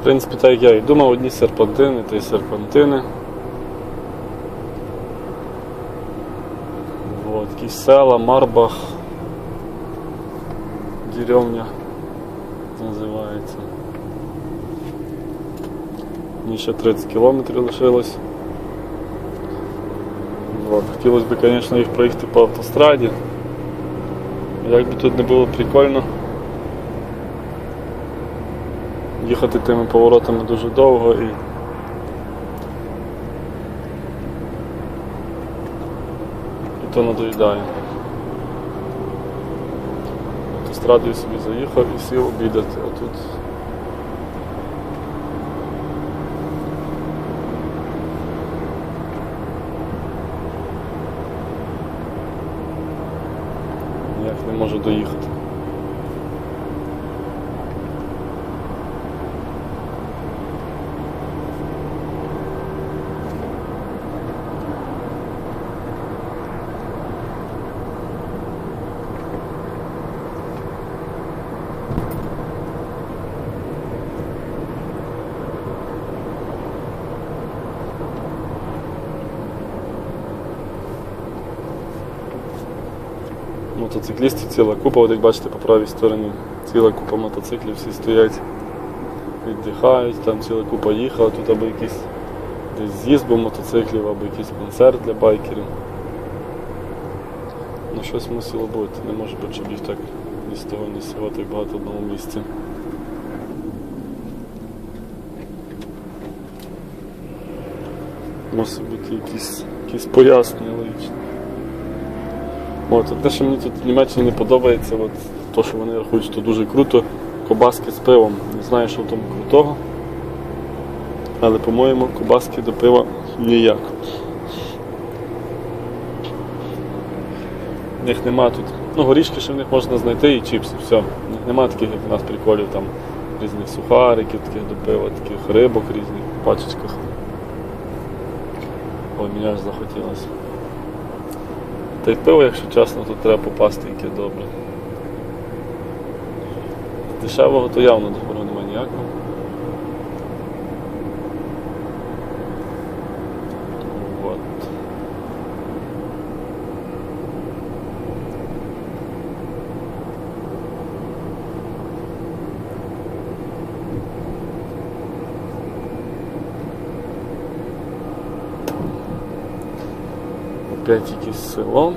В принципі, так як я і думав, одні серпантини та й серпантини. От, якісь села, Марбах, деревня називається. Мені ще 30 кілометрів лишилось. От. Хотілося б, звісно, їх проїхати по автостраді. Як би тут не було прикольно. Їхати тими поворотами дуже довго і і то надоїдає. Автострадою собі заїхав і сів обідати, а тут ніяк не можу доїхати. Мотоциклістів ціла купа, от як бачите по правій стороні, ціла купа мотоциклів, всі стоять, віддихають, там ціла купа їхала, тут або якийсь десь з'їзд був мотоциклів, або якийсь концерт для байкерів. Ну щось мусило бути, не може бути, щоб їх так ні з того, ні з цього так багато в одному місці. Мусить бути якісь, якісь пояснення логічні. От, те, що мені тут в Німеччині не подобається, от, то, що вони рахують, що дуже круто, кобаски з пивом. Не знаю, що тому крутого. Але, по-моєму, кобаски до пива ніяк. В них нема тут. Ну, горішки ще в них можна знайти і чіпси, все. В них нема таких, як у нас приколів, там різних сухариків, таких до пива, таких рибок різних в пачечках. Ой, мені аж захотілося. Та й пиво, якщо чесно, то треба попасти яке добре. Дешевого то явно доброго немає ніякого. Вот. Опять якесь село.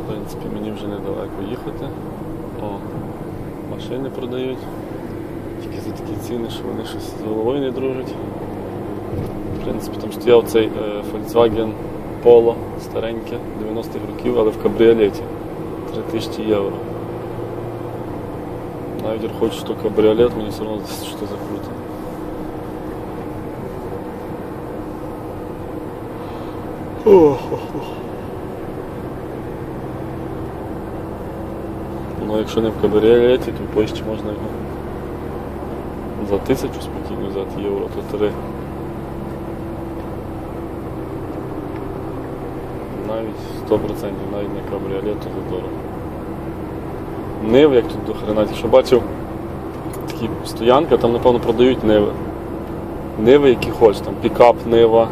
В принципі, мені вже недалеко їхати. О, машини продають. Тільки за такі ціни, що вони щось з головою не дружать. В принципі, там стояв цей е, Volkswagen Polo стареньке, 90-х років, але в кабріолеті. 3000 євро. Навіть рахують, що кабріолет, мені все одно здається, круто. Ну, якщо не в кабріолеті, то в Польщі можна його за тисячу спокійно взяти євро, то три. Навіть 100%, навіть не кабріолет, то дорого. Нив, як тут до хрена, що бачив, такі стоянка, там напевно продають ниви. Ниви, які хочеш, там пікап нива,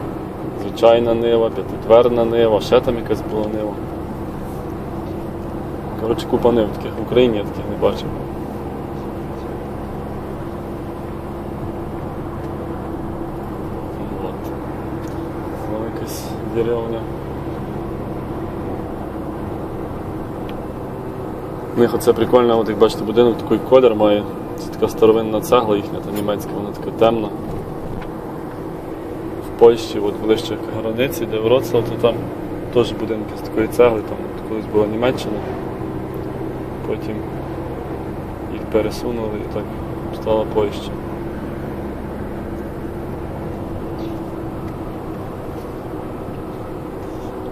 звичайна нива, п'ятидверна нива, ще там якась була нива. Коротше, купа нив таких в Україні я таких не бачив. Вот. Знову деревня. У них оце прикольно, от як бачите, будинок такий колір має. Це така старовинна цегла їхня, та німецька, вона така темна. Польщі, от ближче к границі, де Вроцлав, то там теж будинки з такої цегли, там колись була Німеччина. Потім їх пересунули і так стала Польща.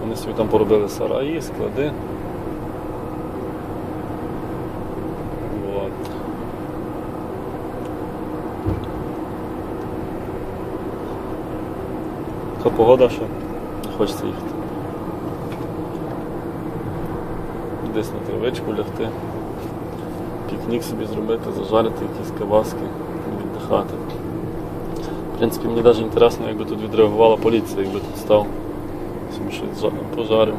Вони собі там поробили сараї, склади. Вот. Така погода, що хочеться їхати. десь на травичку лягти, пікнік собі зробити, зажарити якісь кабаски віддихати. В принципі, мені навіть інтересно, якби тут відреагувала поліція, якби тут став собі щось жа- пожарив.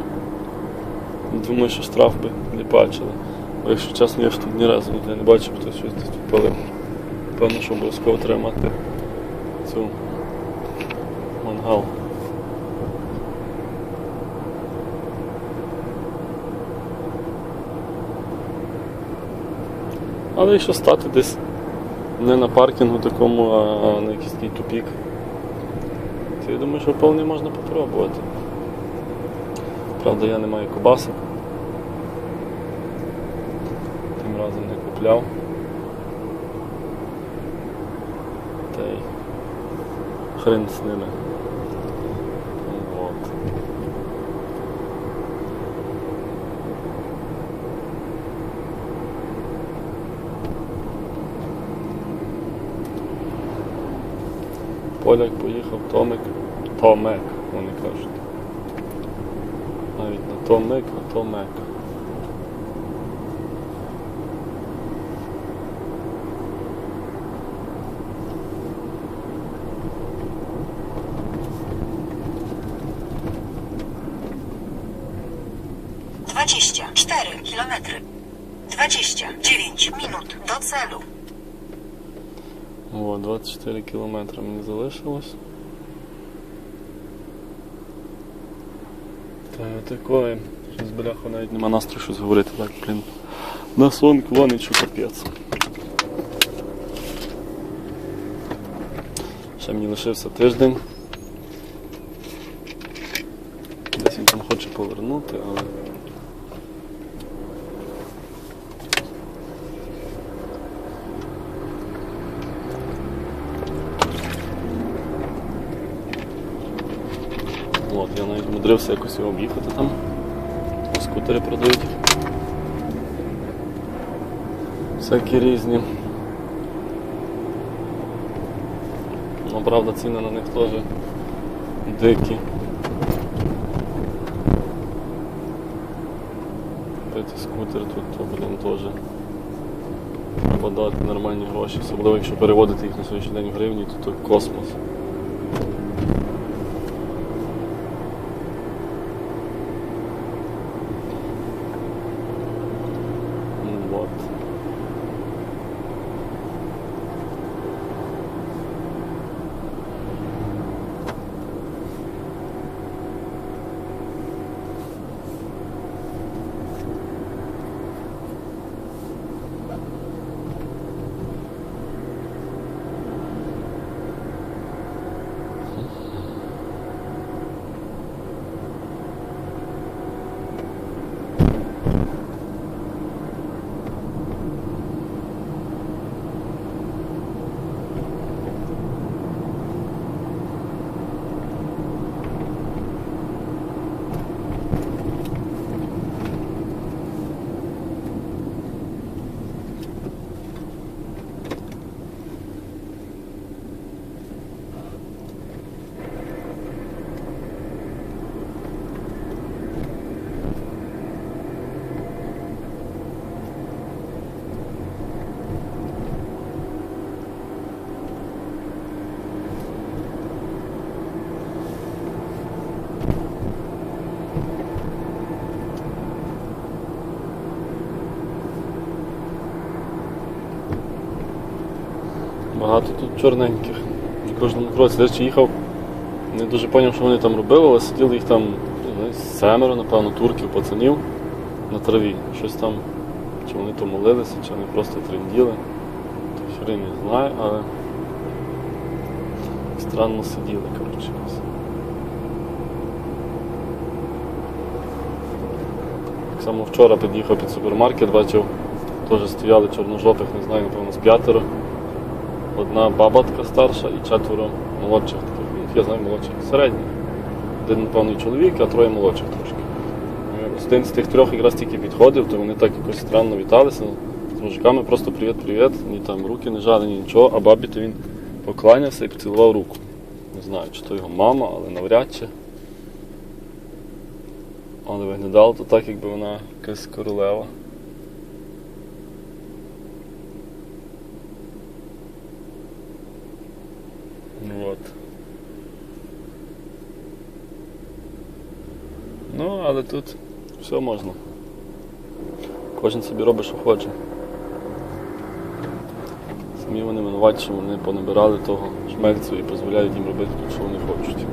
Думаю, що штраф би не бачили. Бо якщо чесно, я ж тут ні разу ніде не бачив, хто щось тут підпалив. Певно, що обов'язково треба мати цю мангал. Але якщо стати десь не на паркінгу такому, а на якийсь такий тупік, то я думаю, що вполне можна попробувати. Правда, я не маю кобасок. Тим разом не купляв. Та й хрен з ними. Поляк поїхав, Томик. Томек, вони кажуть. Навіть не Томик, а Томек. Dwadzieścia cztery kilometry. Dwadzieścia dziewięć minut do celu. О, 24 кілометри мені залишилось. Та такое. Щось бляха навіть нема настрою щось говорити, так, блін. На сон клонить, що капець. Ще мені лишився тиждень. Десь він там хоче повернути, але. От, мудрився якось його об'їхати там. Скутери продають. Всякі різні. Ну, правда, ціни на них теж дикі. Купити скутер тут, то, блін, теж треба дати нормальні гроші. Особливо, якщо переводити їх на сьогоднішній день в гривні, то то космос. Ну, Вот. Багато тут чорненьких. На кожному кроці. Десь їхав, не дуже зрозумів, що вони там робили, але сиділи їх там семеро, напевно, турків, пацанів на траві. Щось там, чи вони то молилися, чи вони просто тренділи. Хрен не знаю, але странно сиділи, коротше. Так само вчора під'їхав під супермаркет, бачив, теж стояли чорножопих, не знаю, напевно, з п'ятеро. Одна баба така старша і четверо молодших таких. Ну, я знаю молодших, середніх. Один, напевно, чоловік, а троє молодших трошки. Один з тих трьох якраз тільки підходив, то вони так якось странно віталися. З мужиками просто привіт-привіт, ні там руки не жали, ні нічого, а бабі то він покланявся і поцілував руку. Не знаю, чи то його мама, але навряд чи. Але виглядало то так, якби вона якась королева. Ну От. Ну, але тут все можна. Кожен собі робить, що хоче. Самі вони винуваті, вони понабирали того шмельцю і дозволяють їм робити тут, що вони хочуть.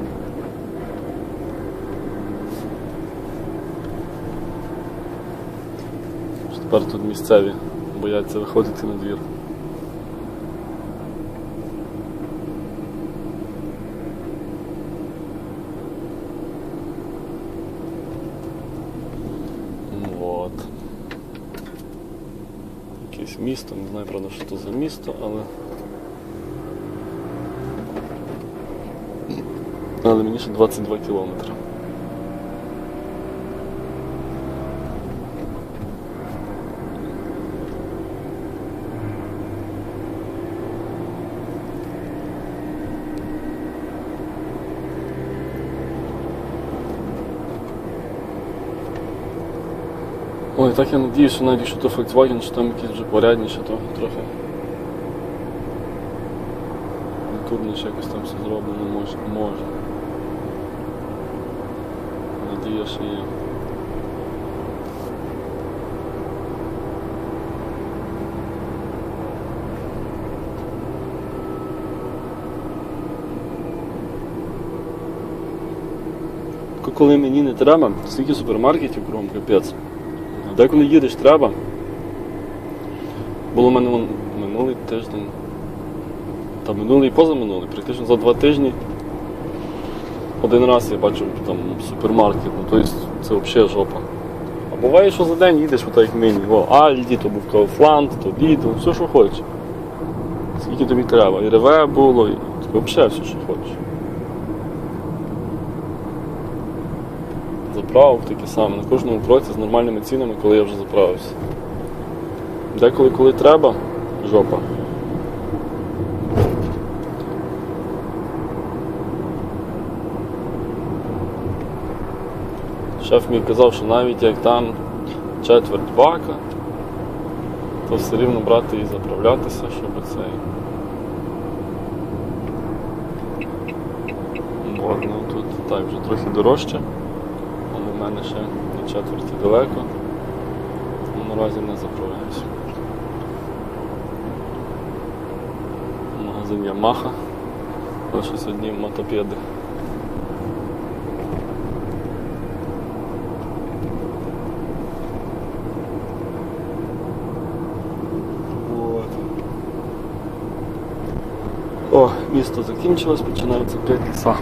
Тепер тут місцеві бояться виходити на двір. Ну От. Якесь місто, не знаю, правда, що це за місто, але. Але мені ще 22 кілометри. Ой, так я надіюсь, що навіть якщо то Volkswagen, що там якісь вже порядніше, то трохи культурніше якось там все зроблено може. може. Надія, що є. Коли мені не треба, стільки супермаркетів кругом капець. Деколи їдеш треба. Було в мене вон минулий тиждень. Та минулий і позаминулий, практично за два тижні. Один раз я бачив там супермаркет, ну тобто це взагалі жопа. А буває, що за день їдеш отак як мені. О, Альді, то був Kaufland, то Lidl, все, що хочеш. Скільки тобі треба. І реве було, і взагалі все, що хочеш. Заправок такі самі, на кожному кроці з нормальними цінами, коли я вже заправився. Деколи, коли треба, жопа. Шеф мені казав, що навіть як там четверть бака, то все рівно брати і заправлятися, щоб цей. От, ну тут так вже трохи дорожче. В мене ще до четверті далеко. Тому наразі не заправляюся. Магазин Ямаха. Лише сьогодні мотопеди. О, місто закінчилось, починається 5 ліса.